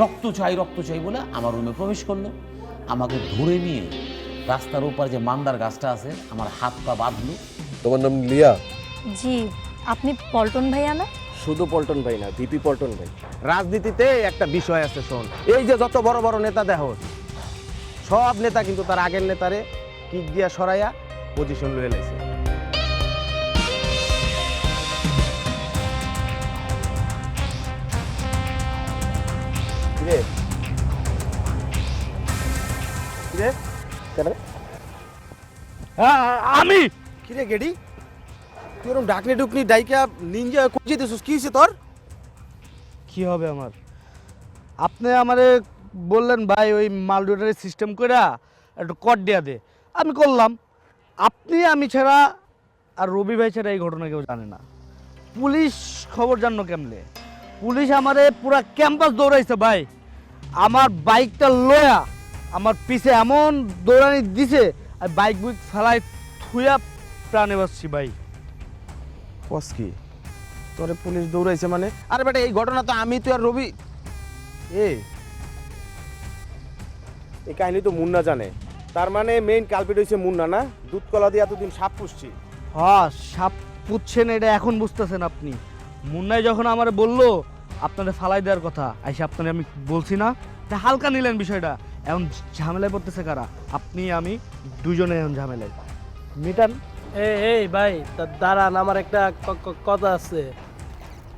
রক্ত চাই রক্ত চাই বলে আমার রুমে প্রবেশ করল। আমাকে ধরে নিয়ে রাস্তার ওপার যে মান্দার গাছটা আছে আমার হাত পা বাঁধলো। তোমার নাম লিয়া? জি আপনি পল্টন ভাইয়া না? শুধু পল্টন ভাই না ভিপি পল্টন ভাই। রাজনীতিতে একটা বিষয় আছে শোন। এই যে যত বড় বড় নেতা দেহ সব নেতা কিন্তু তার আগের নেতারে কিক দিয়া সরাইয়া পজিশন লয়ে লাইছে। কেন আমি? কিরে গেডি? তুই ওরকম ডাকনি ডুকনি ডাইকা নিনজা কুচিয়ে দিছিস কি হইছে তোর? কি হবে আমার? আপনি আমারে বললেন ভাই ওই মালডোটারের সিস্টেম করে একটু কট দেয়া দে। আমি করলাম। আপনি আমি ছাড়া আর রবি ভাই ছাড়া এই ঘটনা কেউ জানে না। পুলিশ খবর জানো কেমনে? পুলিশ আমারে পুরা ক্যাম্পাস দৌড়াইছে ভাই। আমার বাইকটা লয়া আমার পিছে এমন দৌড়ানি দিছে আর বাইক বুইক ফেলাই থুয়া প্রাণে বাঁচছি ভাই। কস কি? তোরে পুলিশ দৌড়াইছে মানে? আরে বেটা এই ঘটনা তো আমি তুই আর রবি। এ এই কাহিনী তো মুন্না জানে। তার মানে মেইন কালপিট হইছে মুন্না না? দুধ কলা দিয়ে এতদিন সাপ পুষছি। হ্যাঁ সাপ পুচ্ছেন এটা এখন বুঝতেছেন আপনি। মুন্নাই যখন আমার বলল আপনাদের ফালাই দেওয়ার কথা আইসে আপনাদের আমি বলছি না। তা হালকা নিলেন বিষয়টা। এখন ঝামেলায় পড়তেছে কারা? আপনি আমি দুজনে এখন ঝামেলায়। মিটান এই এই ভাই তা- দাঁড়ান আমার একটা ক- ক- কথা আছে।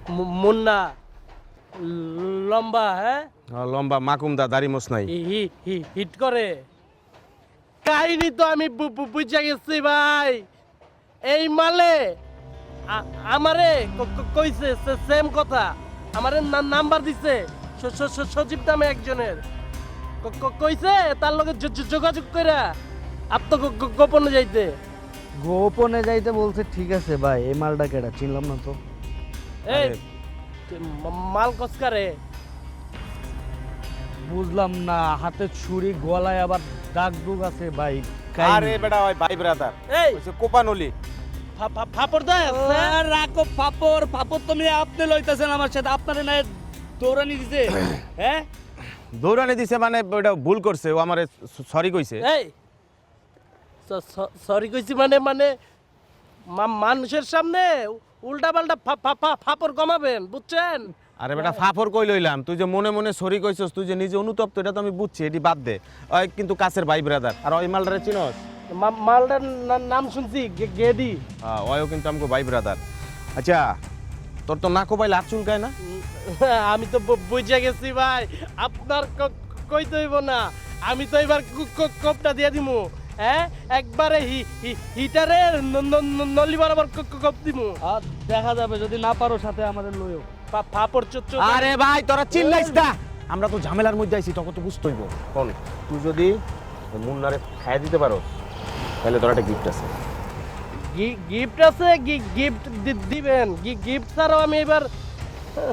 মু- মুন্না ল- লম্বা হ্যাঁ? লম্বা মাকুমদা দাড়ি মোস নাই। হি- হি- হি- হিট করে। কাহিনী তো আমি বু- বু- বুঝে গেছি ভাই। এই মালে আ- আমারে ক- ক- কইছে সেম কথা। আমারে না- নাম্বার দিছে। স- স- স- সজীব নামে একজনের। কইছে? তার লগে যোগাযোগ কইরা আত্মগোপনে যাইতে। গোপনে যাইতে বলছে ঠিক আছে ভাই এই মালটা কেটা চিনলাম না তো। এই মাল কসকারে বুঝলাম না হাতে ছুরি গলায় আবার দাগ দুগ আছে ভাই আরে বেটা ওই ভাই ব্রাদার এই। হইছে কোপানলি ফা- ফা- ফাপড় দেয় রাখো পাপড় পাপড় তুমি আপনি লইতেছেন আমার সাথে আপনারে না দৌড়ানি দিছে। হ্যাঁ? দৌড়ানি দিছে মানে ওটা ভুল করছে ও আমারে সরি কইছে। এই সরি কইছি মানে মানে মা- মানুষের সামনে উল্টা পাল্টা ফাপড় কমাবেন বুঝছেন? আরে বেটা ফাফর কই লইলাম? তুই যে মনে মনে সরি কইছস তুই যে নিজে অনুতপ্ত এটা তো আমি বুঝছি এটি বাদ দে। ওই কিন্তু কাছের ভাই ব্রাদার আর ওই মালটারে চিনস? মালটার নাম শুনছি গে- গেডি। হ্যাঁ, ওয়ও কিন্তু আমাকে ভাই ব্রাদার আচ্ছা তোর তো নাকো পাইলে হাত চুলকায় না? আমি তো বুঝে গেছি ভাই। আপনার ক- কইতে হইব না। আমি তো এবার কোপটা দিয়ে দিমু হ্যাঁ? একবারে হিটারে ন- ন- ন- নলি বরাবর কোপ দিমু। আর দেখা যাবে যদি না পারো সাথে আমাদের লইও। ফাপড় চুচ্চু আরে ভাই তোরা চিল্লাইস না। আমরা তো ঝামেলার মধ্যে আইছি তখন তো বুঝতে হইব। কোন তুই যদি মুন্নারে খাইয়ে দিতে পারো তাহলে তোর একটা গিফট আছে। গিফট আছে গিফট দিবেন। গিফট ছাড়াও আমি এবার আহ,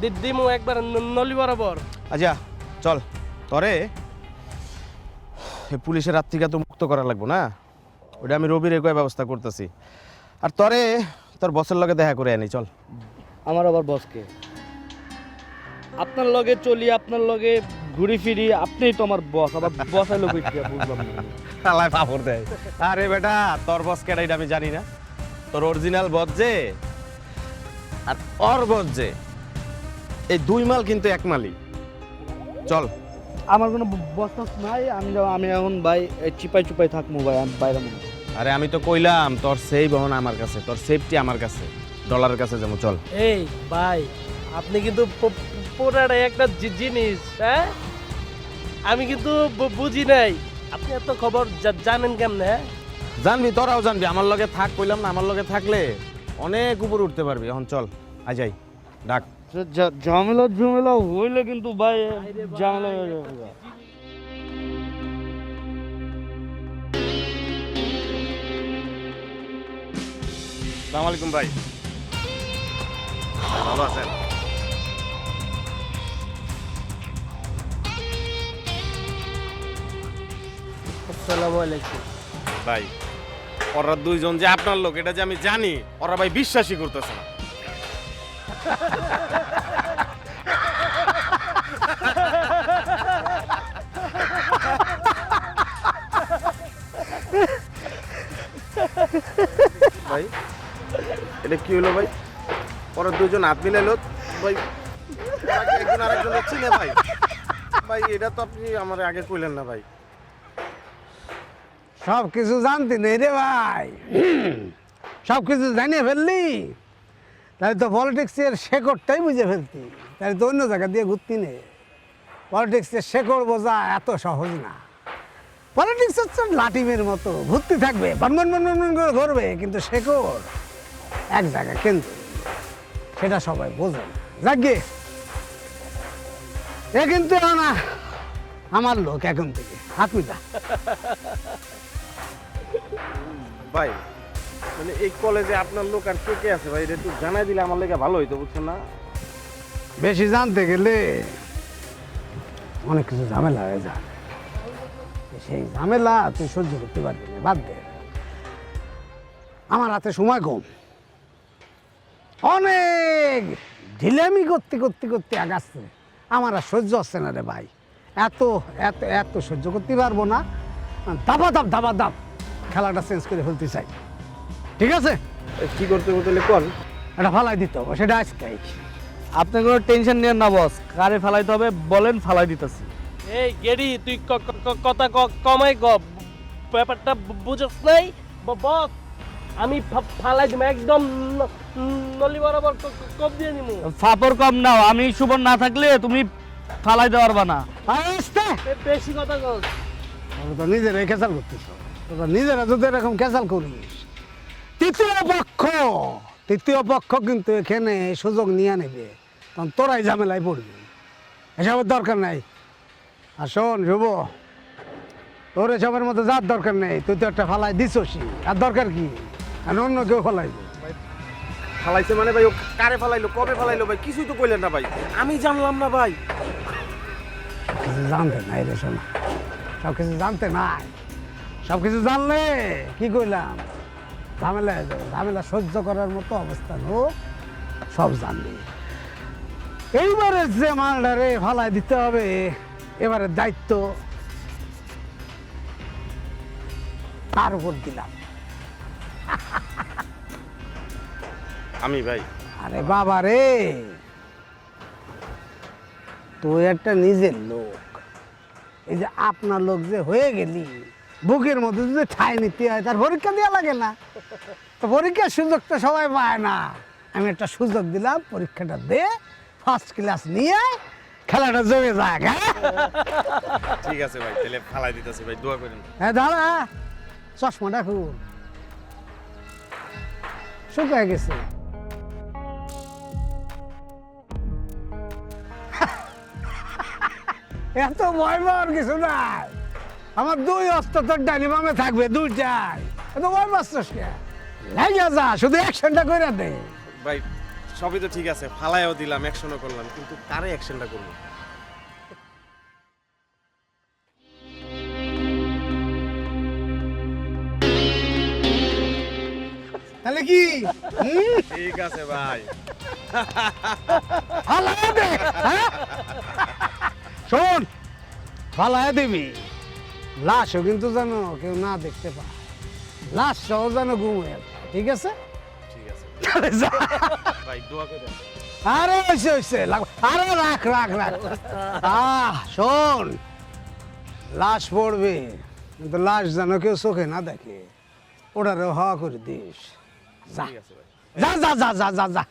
দি- দিমু একবার নলি বরাবর। আচ্ছা চল। তরে এই পুলিশের হাত থেকে তো মুক্ত করা লাগবো না? ওটা আমি রবির একই ব্যবস্থা করতেছি। আর তরে তোর বসের লগে দেখা করে আনি চল। আমার আবার বসকে আপনার লগে চলি আপনার লগে ঘুরি ফিরি আপনিই তো আমার বস আবার বস আইলো কইতে বুঝলাম না। আলাই ফাফর দেয়। আরে বেটা তোর বস কেডা এটা আমি জানি না। তোর অরিজিনাল বস যে আর ওর বস যে এই দুই মাল কিন্তু এক মালই। চল। আমার কোনো বস টস নাই আমি যাও- আমি এখন ভাই এই চিপাই চুপাই থাকব ভাই আমি বাইরে মনে আরে আমি তো কইলাম তোর সেভ হন আমার কাছে তোর সেফটি আমার কাছে ডলারের কাছে যেমন চল। এই ভাই আপনি কিন্তু প- একটা জিনিস হ্যাঁ? আমি কিন্তু বুঝি নাই। আপনি এত খবর জানেন কেমনে হ্যাঁ? জানবি তোরাও জানবি। আমার লগে থাক কইলাম না আমার লগে থাকলে অনেক উপরে উঠতে পারবি। এখন চল আজাই ডাক। ঝামেলা ঝামেলা হইলে কিন্তু ভাই ঝামেলা হয়ে যাবে। সালাম আলাইকুম ভাই। ভালো আছেন? আসসালামু আলাইকুম। ভাই ওরা দুইজন যে আপনার লোক এটা যে আমি জানি ওরা ভাই বিশ্বাসই করতেছে না। ভাই এটা কি হলো ভাই? ওরা দুজন হাত মিলাইলো ভাই একজন আরেকজনের চিনে ভাই। ভাই এটা তো আপনি আমার আগে কইলেন না ভাই। সব কিছু জানতি নেই রে ভাই। সব কিছু জানিয়ে ফেললি? তাহলে তো পলিটিক্সের শেকড়টাই বুঝে ফেলতি। তাহলে তো অন্য জায়গা দিয়ে ঘুরতি নে। পলিটিক্সের শেকড় বোঝা এত সহজ না। পলিটিক্স হচ্ছে লাটিমের মতো। ঘুরতে থাকবে বনবন বনবন করে ধরবে কিন্তু শেকড় এক জায়গায় কেন্দ্র। সেটা সবাই বোঝে না। যাকে এ কিন্তু না আমার লোক এখন থেকে। হাত মিটা ভাই মানে এই কলেজে আপনার লোক আর কে কে আছে ভাই? এটা একটু জানাই দিলে আমার লেগে ভালো হইতো, বুঝছেন না? বেশি জানতে গেলে অনেক কিছু ঝামেলা হয়ে যায়। সেই ঝামেলা তুই সহ্য করতে পারবি না, বাদ দে। আমার হাতে সময় কম। অনেক ঢিলামি করতে করতে করতে আগাচ্ছে। আমার আর সহ্য হচ্ছে না রে ভাই। এত এত এত সহ্য করতে পারব না। দাবা, দাব দাবা, দাব। খেলাটা চেঞ্জ করে ফেলতে চাই। ঠিক আছে? কি করতে করতে কোন এটা ফালাই দিতে হবে সেটা আজকেই আপনি কোনো টেনশন নিয়েন না বস কারে ফালাইতে হবে বলেন ফালাই দিতেছি। এই গেডি তুই ক- ক- ক- কথা কমাই গ। ব্যাপারটা বু- বুঝস নাই? ব- বস আমি ফালাই দিব একদম নলি বরাবর কপ দিয়ে নিমু ফাপর কম নাও আমি সুবন না থাকলে তুমি ফালাই দেওয়ার বানা আসতে! বেশি কথা কস। তোরা তো নিজেরাই ক্যাচাল করতিস তোরা নিজেরা যদি এরকম ক্যাচাল করিস। তৃতীয় পক্ষ তৃতীয় পক্ষ কিন্তু এখানে সুযোগ নিয়ে নেবে। তখন তোরাই ঝামেলায় পড়বি। এসবের দরকার নাই। আর শোন শুভ। তোর এসবের মধ্যে যার দরকার নেই তুই তো একটা ফালাই দিছসি আর দরকার কি? আর অন্য কেউ ফালাইবে। ফালাইছে মানে ভাই ও কারে ফালাইলো কবে ফালাইলো ভাই? কিছুই তো কইলেন না ভাই। আমি জানলাম না ভাই। জানতে নাই রে শোনা সব কিছু জানতে নাই। সব কিছু জানলে? কি কইলাম? ঝামেলা হয়ে যাবে। ঝামেলা সহ্য করার মতো অবস্থা হোক সব জানবে। এইবারে যে মালটারে ফালাই দিতে হবে এবারে দায়িত্ব তার উপর দিলাম। আমি ভাই। আরে বাবা রে! তুই একটা নিজের লোক। এই যে আপনার লোক যে হয়ে গেলি বুকের মধ্যে যদি ঠাই নিতে হয় তার পরীক্ষা দেওয়া লাগে না। তো পরীক্ষার সুযোগ তো সবাই পায় না। আমি একটা সুযোগ দিলাম পরীক্ষাটা দে ফার্স্ট ক্লাস নিয়ে খেলাটা জমে যাক হ্যাঁ? ঠিক আছে ভাই তাহলে ফালাই দিতেছি ভাই দোয়া করেন। হ্যাঁ দাঁড়া চশমাটা খুব শুকায় গেছে। এত ভয় পাওয়ার কিছু নাই। আমার দুই অস্ত্র তোর ডানি বামে থাকবে দুইটাই। পাচ্ছিস কে? লাগিয়া যা শুধু অ্যাকশনটা করে দে। ভাই সবই তো ঠিক আছে ফালাইও দিলাম অ্যাকশনও করলাম কিন্তু কারে অ্যাকশনটা করব? তাহলে কি? ঠিক আছে ভাই। ফালায়া দে হ্যাঁ? শোন ফালায়া দিবি। লাশও কিন্তু যেন কেউ না দেখতে পায়। লাশ সহ যেন ঘুম হয়ে যায়, ঠিক আছে? ঠিক আছে। ভাই দোয়া আরে হয়েছে হয়েছে আরে রাখ রাখ রাখ। আহ শোন লাশ পড়বে কিন্তু লাশ যেন কেউ চোখে না দেখে ওটারে হওয়া করে দিস। যা যা যা যা যা যা।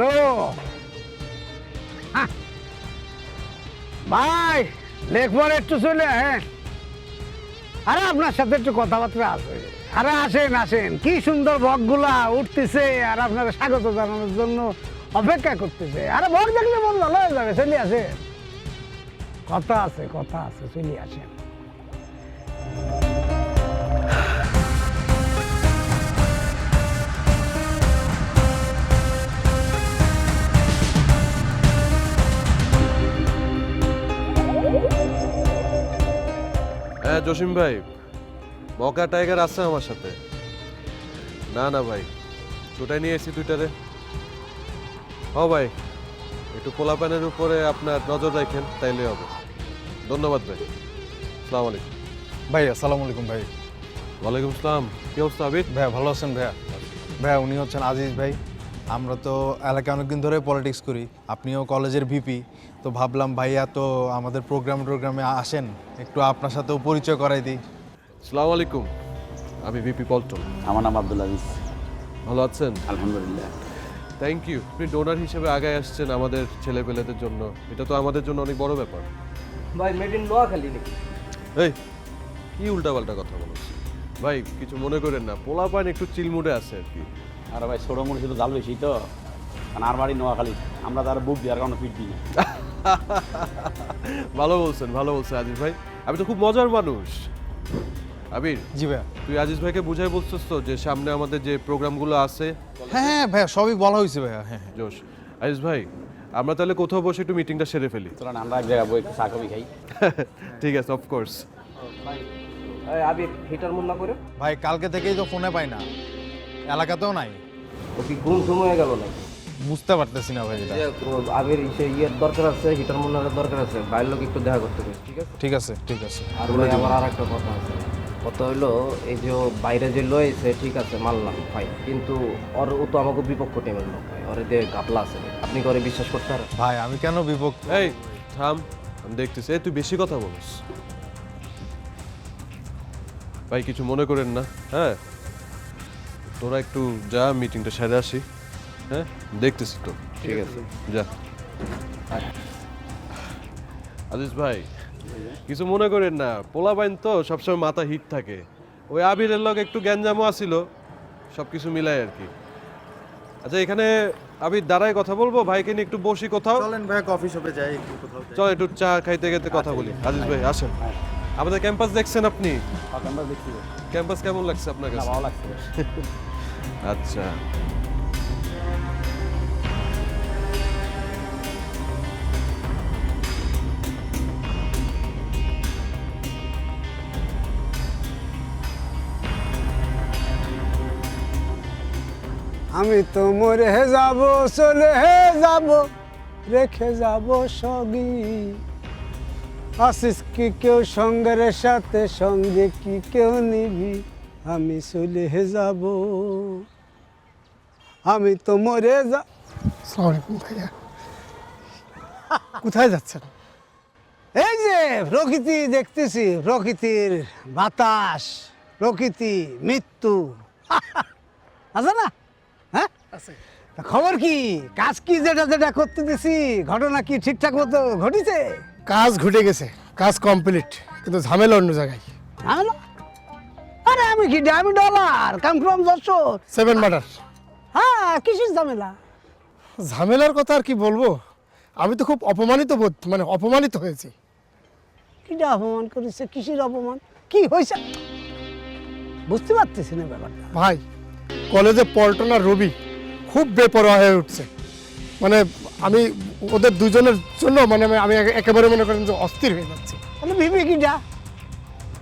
হ্যালো। হ্যাঁ। ভাই, লেখবার একটু চলে হ্যাঁ। আরে, আপনার সাথে একটু কথাবার্তা আছে। আরে, আসেন আসেন। কি সুন্দর বকগুলা উঠতেছে আর আপনারা স্বাগত জানানোর জন্য অপেক্ষা করতেছে। আরে, বক দেখলে মন ভালো হয়ে যাবে, চলে আসেন। কথা আছে কথা আছে, চলে আসেন। হ্যাঁ জসিম ভাই বকা টাইগার আছে আমার সাথে। না না ভাই ছোটাই নিয়ে এসেছি দুইটারে। ও ভাই একটু পোলাপানের উপরে আপনার নজর রাখেন তাইলে হবে। ধন্যবাদ ভাই। সালাম আলাইকুম। ভাই আসসালামু আলাইকুম ভাই। ওয়ালাইকুম আসসালাম কি অবস্থা আবিদ ভাইয়া ভালো আছেন ভাইয়া? ভাইয়া উনি হচ্ছেন আজিজ ভাই। আমরা তো এলাকায় অনেকদিন ধরে পলিটিক্স করি। আপনিও কলেজের ভিপি। তো ভাবলাম ভাইয়া তো আমাদের প্রোগ্রাম টোগ্রামে আসেন একটু আপনার সাথেও পরিচয় করাই দিই। সালাম আলাইকুম আমি ভিপি পল্টন। আমার নাম আব্দুল আজিজ। ভালো আছেন? আলহামদুলিল্লাহ। থ্যাংক ইউ আপনি ডোনার হিসেবে আগায় আসছেন আমাদের ছেলেপেলেদের জন্য। এটা তো আমাদের জন্য অনেক বড় ব্যাপার। ভাই মেড ইন নোয়াখালী নাকি? এই কি উল্টাপাল্টা কথা বলো ভাই কিছু মনে করেন না পোলা পান একটু চিলমুডে আছে আর কি। আর ভাই ছোটো মনে ছিল জাল বেশি তো। কারণ আর বাড়ি নোয়াখালী আমরা তার বুক দেওয়ার কারণে পিট দিই না। ভালো বলছেন ভালো বলছেন আজিজ ভাই। আমি তো খুব মজার মানুষ। আবির জি ভাইয়া। তুই আজিজ ভাইকে বুঝাই বলছিস তো যে সামনে আমাদের যে প্রোগ্রামগুলো আছে? হ্যাঁ হ্যাঁ ভাইয়া সবই বলা হয়েছে ভাইয়া হ্যাঁ হ্যাঁ। জোশ। আজিজ ভাই আমরা তাহলে কোথাও বসে একটু মিটিংটা সেরে ফেলি। চলেন আমরা এক জায়গায় বই একটু চা কফি খাই। ঠিক আছে অফকোর্স আবির হিটার মুন্না করে। ভাই কালকে থেকেই তো ফোনে পাই না। এলাকাতেও নাই। ও কি ঘুম ঘুম হয়ে গেল নাকি? বুঝতে পারতেছি না ভাই এটা। আবির ইয়ের দরকার আছে হিটার মুন্নার দরকার আছে বাইরের লোক একটু দেখা করতে ঠিক আছে? ঠিক আছে ঠিক আছে। আর ভাই আমার আর একটা কথা আছে। কথা হইল এই যে বাইরে যে লয়েছে ঠিক আছে মানলাম ভাই কিন্তু ওর ও তো আমাকে বিপক্ষ টিমের লোক ভাই ওর দিয়ে গাপলা আছে আপনি করে বিশ্বাস করতে পারেন? ভাই আমি কেন বিভক্ত এই থাম আমি দেখতেছি। এই তুই বেশি কথা বলিস। ভাই কিছু মনে করেন না হ্যাঁ? তোরা একটু যা মিটিংটা সেরে আসি। হ্যাঁ? দেখতেছি তো। ঠিক আছে। যা। আজিজ ভাই কিছু মনে করেন না পোলা বাইন তো সবসময় মাথা হিট থাকে। ওই আবিরের লগে একটু গ্যাঞ্জামও আসিল সব কিছু মিলাই আর কি। আচ্ছা এখানে আবির দাঁড়ায় কথা বলব? ভাইকে নিয়ে একটু বসি কোথাও? চলেন ভাইয়া কফি শপে যাই একটু কোথাও চল একটু চা খাইতে খাইতে কথা বলি। আজিজ ভাই আসেন। আমাদের ক্যাম্পাস দেখছেন আপনি? আমরা দেখছি। ক্যাম্পাস কেমন লাগছে আপনার কাছে? ভালো লাগছে। আচ্ছা। আমি তো মরে যাব চলে যাব রেখে যাব সগি। আসিস কি কেউ সঙ্গের সাথে সঙ্গে কি কেউ নিবি? আমি চলে যাব। আমি তো মরে যা সালামালাইকুম ভাইয়া। কোথায় যাচ্ছেন? এই যে প্রকৃতি দেখতেছি প্রকৃতির বাতাস প্রকৃতি মৃত্যু। আছে না? হ্যাঁ? খবর কি? কাজ কি যেটা যেটা করতে দিছি ঘটনা কি ঠিকঠাক মতো ঘটিছে? কাজ ঘটে গেছে কাজ কমপ্লিট কিন্তু ঝামেলা অন্য জায়গায়। ঝামেলা? আরে আমি কি আমি Dollar come from Jessore. Seven murder হ্যাঁ কিসের ঝামেলা? ঝামেলার কথা আর কি বলব? আমি তো খুব অপমানিত বোধ মানে অপমানিত হয়েছি। কিটা অপমান করেছে? কিসের অপমান? কি হয়েছে? বুঝতে পারতেছি না ব্যাপারটা। ভাই কলেজে পল্টন আর রবি খুব বেপরোয়া হয়ে উঠছে। মানে আমি ওদের দুজনের জন্য মানে আমি- একেবারে মনে করেন যে অস্থির হয়ে যাচ্ছি। তাহলে ভিপি কিটা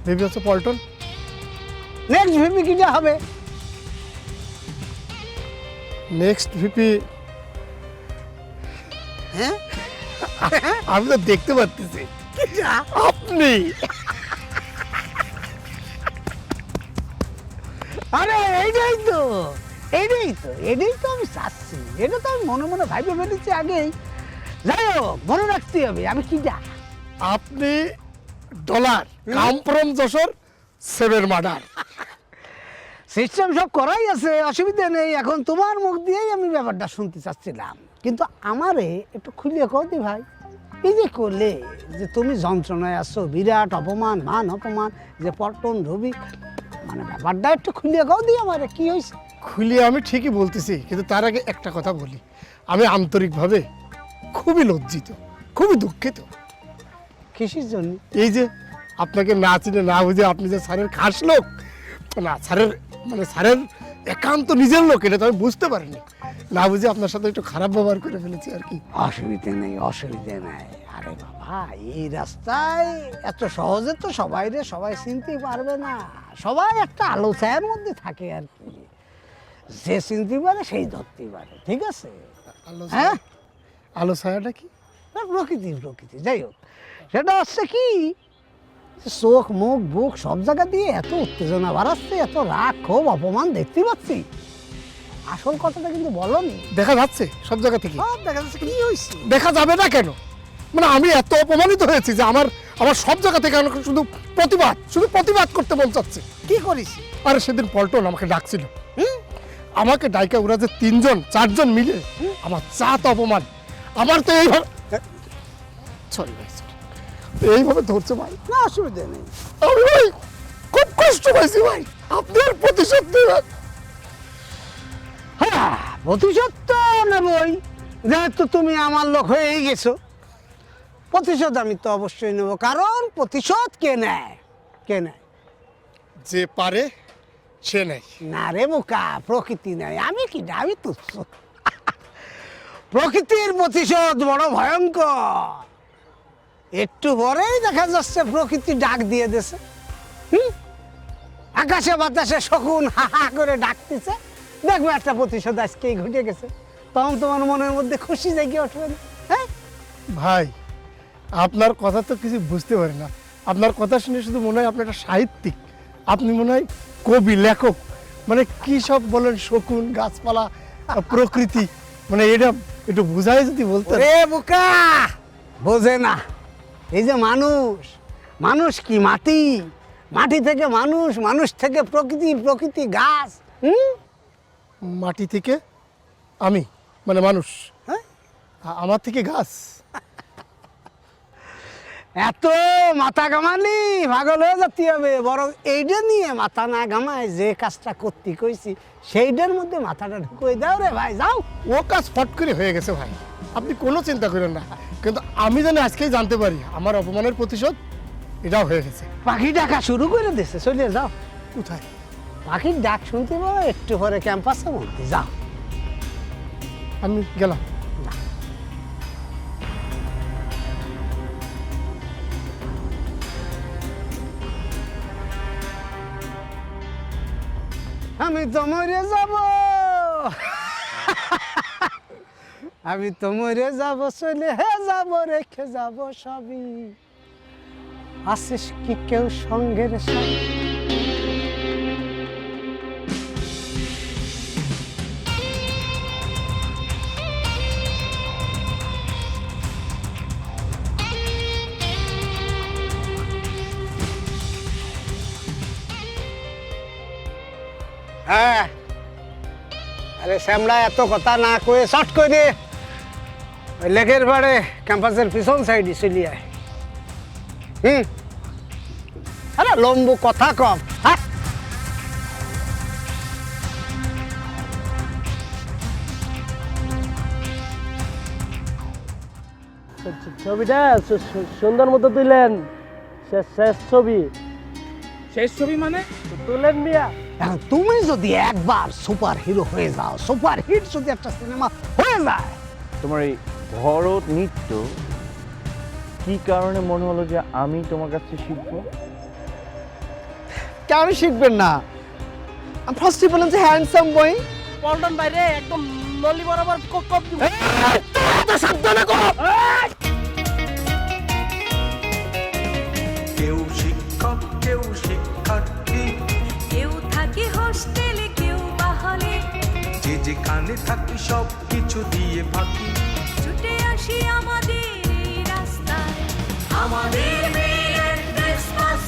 ভেবে হচ্ছে পল্টন? নেক্সট ভিপি কিটা হবে? নেক্সট ভিপি হ্যাঁ? আমি তো দেখতে পাচ্ছি আপনি আরে এইটাই তো। এইটাই তো এটাই তো আমি চাচ্ছি। এটা তো আমি মনে মনে ভাইবে ফেলেছি আগেই। যাই হোক মনে রাখতে হবে আমি কিটা আপনি Dollar come from Jessore seven murder. System সব করাই আছে অসুবিধা নেই। এখন তোমার মুখ দিয়েই আমি ব্যাপারটা শুনতে চাচ্ছিলাম। কিন্তু আমারে একটু খুলিয়ে কও দি ভাই। এই যে করলে যে তুমি যন্ত্রণায় আসছো বিরাট অপমান মান অপমান যে পল্টন রবি মানে ব্যাপারটা একটু খুলিয়ে গাও দিয়ে আমার কি হয়েছে খুলিয়ে আমি ঠিকই বলতেছি কিন্তু তার আগে একটা কথা বলি। আমি আন্তরিকভাবে খুবই লজ্জিত খুবই দুঃখিত। কিসের জন্য? এই যে আপনাকে না চিনে না বুঝে আপনি যে স্যারের খাস লোক না স্যারের মানে স্যারের একান্ত নিজের লোক এটা তো আমি বুঝতে পারিনি। না বুঝে আপনার সাথে একটু খারাপ ব্যবহার করে ফেলেছি আর কি। অসুবিধে নেই অসুবিধে নেই। আরে বাবা এই রাস্তায় এত সহজে তো সবাই রে সবাই চিনতে পারবে না। সবাই একটা আলো ছায়ার মধ্যে থাকে আর কি। যে চিনতে পারে সেই ধরতে পারে ঠিক আছে? আলো হ্যাঁ? আলো ছায়াটা কি? না, প্রকৃতি প্রকৃতি যাই হোক। সেটা হচ্ছে কি চোখ মুখ বুক সব জায়গা দিয়ে এত উত্তেজনা বাড়াচ্ছে এত রাগ ক্ষোভ অপমান দেখতে পাচ্ছি। আসল কথাটা কিন্তু বলনি। দেখা যাচ্ছে সব জায়গা থেকে। সব দেখা যাচ্ছে কি হয়েছে? দেখা যাবে না কেন? মানে আমি এত অপমানিত হয়েছি যে আমার আমার সব জায়গা থেকে আমাকে শুধু প্রতিবাদ শুধু প্রতিবাদ করতে মন চাচ্ছে। কি করিস? আরে সেদিন পল্টন আমাকে ডাকছিল। আমাকে ডাইকা ওরা যে তিনজন চারজন মিলে আমার চাত অপমান। আমার তো এইভাবে sorry। এইভাবে ধরছে ভাই। না অসুবিধা নেই। আমি ভাই খুব কষ্ট পাইছি ভাই। আপনার প্রতিশোধ নেবেন। হ্যাঁ প্রতিশোধ তো নেবই। যেহেতু তুমি আমার লোক হয়েই গেছো প্রতিশোধ আমি তো অবশ্যই নেব। কারণ প্রতিশোধ কে নেয়? কে নেয়? যে পারে সে নেই না রে বোকা প্রকৃতি নেয় আমি কি না আমি তুচ্ছ প্রকৃতির প্রতিশোধ বড় ভয়ঙ্কর। একটু পরেই দেখা যাচ্ছে প্রকৃতি ডাক দিয়ে দিছে হুম? আকাশে বাতাসে শকুন হা হা করে ডাকতেছে। দেখবে একটা প্রতিশোধ আজকেই ঘটে গেছে। তখন তোমার মনের মধ্যে খুশি জেগে উঠবে হ্যাঁ? ভাই আপনার কথা তো কিছু বুঝতে পারি না। আপনার কথা শুনে শুধু মনে হয় আপনি একটা সাহিত্যিক। আপনি মনে হয় কবি লেখক। মানে কি সব বলেন শকুন গাছপালা প্রকৃতি? মানে এটা একটু বুঝাই যদি বলতেন। রে বোকা! বোঝে না। এই যে মানুষ মানুষ কি মাটি? মাটি থেকে মানুষ মানুষ থেকে প্রকৃতি প্রকৃতি গাছ হুম? মাটি থেকে আমি মানে মানুষ। হ্যাঁ? আমার থেকে গাছ। এত মাথা গামালি পাগল হয়ে যেতে হবে। বরং এইটা নিয়ে মাথা না গামায় যে কাজটা করতে কইছি সেইটার মধ্যে মাথাটা ঢুকিয়ে দাও রে ভাই যাও। ও কাজ ফট করে হয়ে গেছে ভাই। আপনি কোনো চিন্তা করেন না। কিন্তু আমি যেন আজকেই জানতে পারি আমার অপমানের প্রতিশোধ এটাও হয়ে গেছে। পাখি ডাকা শুরু করে দিছে চলে যাও। কোথায়? পাখির ডাক শুনতে পাবো একটু পরে ক্যাম্পাসের মধ্যে যাও। আমি গেলাম। আমি তো মরে যাব। আমি তো মরে যাব, চলে হে যাব, রেখে যাব সবই। আসিস কি কেউ সঙ্গের সাথে হ্যাঁ। আরে শ্যামলা, এত কথা না কয়ে শর্ট করে ওই লেকের পাড়ে ক্যাম্পাসের পিছন সাইডে চলি আয় হুম? আরে লম্বু কথা কম। হ্যাঁ ছবিটা সুন্দর মতো তুলেন। শেষ শেষ ছবি। শেষ ছবি মানে? তুলেন মিয়া। এখন তুমি যদি একবার সুপার হিরো হয়ে যাও সুপার হিট যদি একটা সিনেমা হয়ে যায় তোমার এই ভরত নৃত্য কি কারণে মনে হলো যে আমি তোমার কাছে শিখব? কেন শিখবেন না? আমি ফার্স্টে বললাম যে হ্যান্ডসাম বই পল্টন বাইরে একদম নলি বরাবর কপ কপ দিব। কেউ শিক্ষক কেউ শিক্ষার্থী। কেউ থাকে হোস্টেলে কেউ যে থাকি সব কিছু দিয়ে ফাঁকি। হাসি আমাদের এই রাস্তায়। আমাদের মেয়ের ক্রিসমাস